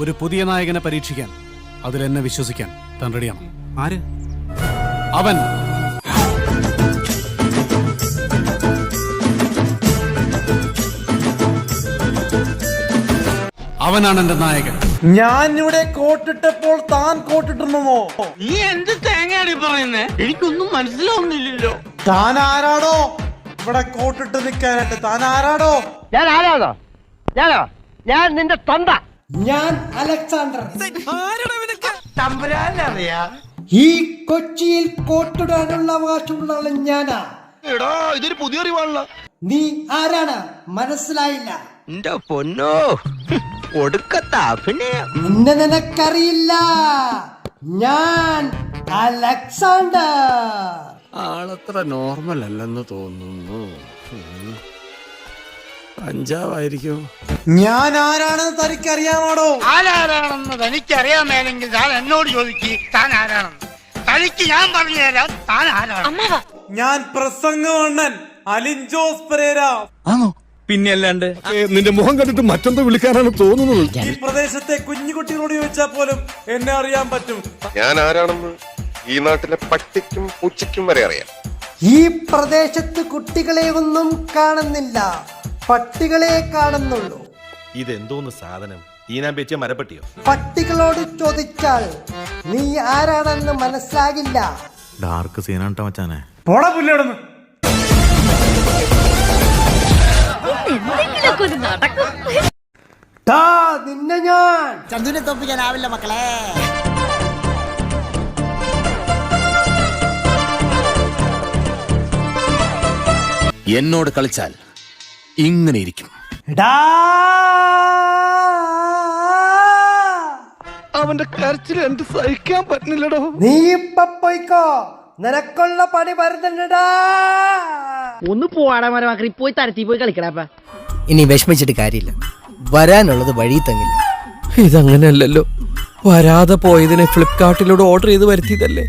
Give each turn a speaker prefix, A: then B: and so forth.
A: ഒരു പുതിയ നായകനെ പരീക്ഷിക്കാൻ അതിൽ എന്നെ വിശ്വസിക്കാൻ താൻ റെഡിയാണ്
B: ആര്?
A: അവൻ. അവനാണ് എന്റെ നായകൻ.
C: ഞാൻ ഇവിടെ കോട്ടിട്ടപ്പോൾ താൻ കോട്ടിട്ടുണ്ടോ
D: നീ എന്ത് തേങ്ങയാണ് പറയുന്നേ? എനിക്കൊന്നും മനസ്സിലാവുന്നില്ലല്ലോ.
C: താൻ ആരാടോ? ഇവിടെ കോട്ടിട്ട് നിൽക്കാനായിട്ട് താൻ ആരാടോ?
D: ഞാൻ ആരാണോ ഞാനോ? ഞാൻ നിന്റെ തൊണ്ട
E: ഞാൻ അലക്സാണ്ടർ.
D: തമ്പുരാനറിയാ?
E: ഈ കൊച്ചിയിൽ കോട്ടിടാനുള്ള അവകാശമുള്ള ആൾ ഞാനാ.
D: എടാ ഇതൊരു പുതിയ അറിവാണല്ലോ.
E: നീ ആരാണ്? മനസ്സിലായില്ല.
D: എന്റെ പൊന്നോ. ഒടുക്കത്ത അഭിനയം.
E: നിനക്കറിയില്ല. ഞാൻ അലക്സാണ്ടർ.
B: ആളത്ര നോർമൽ അല്ലെന്ന് തോന്നുന്നു. പഞ്ചാബായിരിക്കും.
C: ഞാൻ ആരാണെന്ന് തനിക്കറിയാമാടോ?
D: ആരാരാണെന്ന് തനിക്കറിയാൻ മേലെങ്കിൽ താൻ എന്നോട് ചോദിക്ക് താൻ ആരാണെന്ന്. തനിക്ക് ഞാൻ പറഞ്ഞു തരാം താൻ ആരാണ്.
C: ഞാൻ പ്രസംഗമണ്ണൻ അലിൻ ജോസ് പെരേര.
B: നിന്റെ മുഖം കണ്ടിട്ട് മറ്റെന്തോ വിളിക്കാനാണ് തോന്നുന്നത്.
C: ഈ പ്രദേശത്തെ കുഞ്ഞുകുട്ടികളോട് ചോദിച്ചാൽ പോലും എന്നെ അറിയാൻ പറ്റും.
F: ഞാൻ ആരാണെന്ന് ഈ നാട്ടിലെ പട്ടിക്കും പൂച്ചയ്ക്കും വരെ അറിയാം.
E: ഈ പ്രദേശത്ത് കുട്ടികളെ ഒന്നും കാണുന്നില്ല. പട്ടികളെ കാണുന്നുള്ളൂ.
G: ഇതെന്തോന്ന് സാധനം? ഈനാൻ വെച്ച മരപ്പട്ടിയോ?
E: പട്ടികളോട് ചോദിച്ചാൽ നീ ആരാണെന്ന് മനസ്സിലാകില്ല.
H: ഡാർക്ക് സീനാട്ടോ മച്ചാനെ.
C: പോടാ പുല്ലോടന്ന്
E: നിന്നെ ഞാൻ.
G: എന്നോട് കളിച്ചാൽ ഇങ്ങനെ ഇരിക്കും.
B: അവന്റെ കരച്ചിൽ എനിക്ക് സഹിക്കാൻ പറ്റുന്നില്ലടോ.
E: നീ ഇപ്പൊ പോയിക്കോ. നിനക്കുള്ള പണി വരുന്നുണ്ടടാ
I: ഒന്ന് പോവാടാ മരമാക്കി പോയി തരത്തി പോയി കളിക്കടാപ്പ
J: ഇനി വിഷമിച്ചിട്ട് കാര്യമില്ല. വരാനുള്ളത് വഴി തങ്ങില്ല.
K: ഇതങ്ങനെയല്ലല്ലോ വരാതെ പോയതിനെ ഫ്ലിപ്കാർട്ടിലൂടെ ഓർഡർ ചെയ്ത് വരുത്തിയതല്ലേ?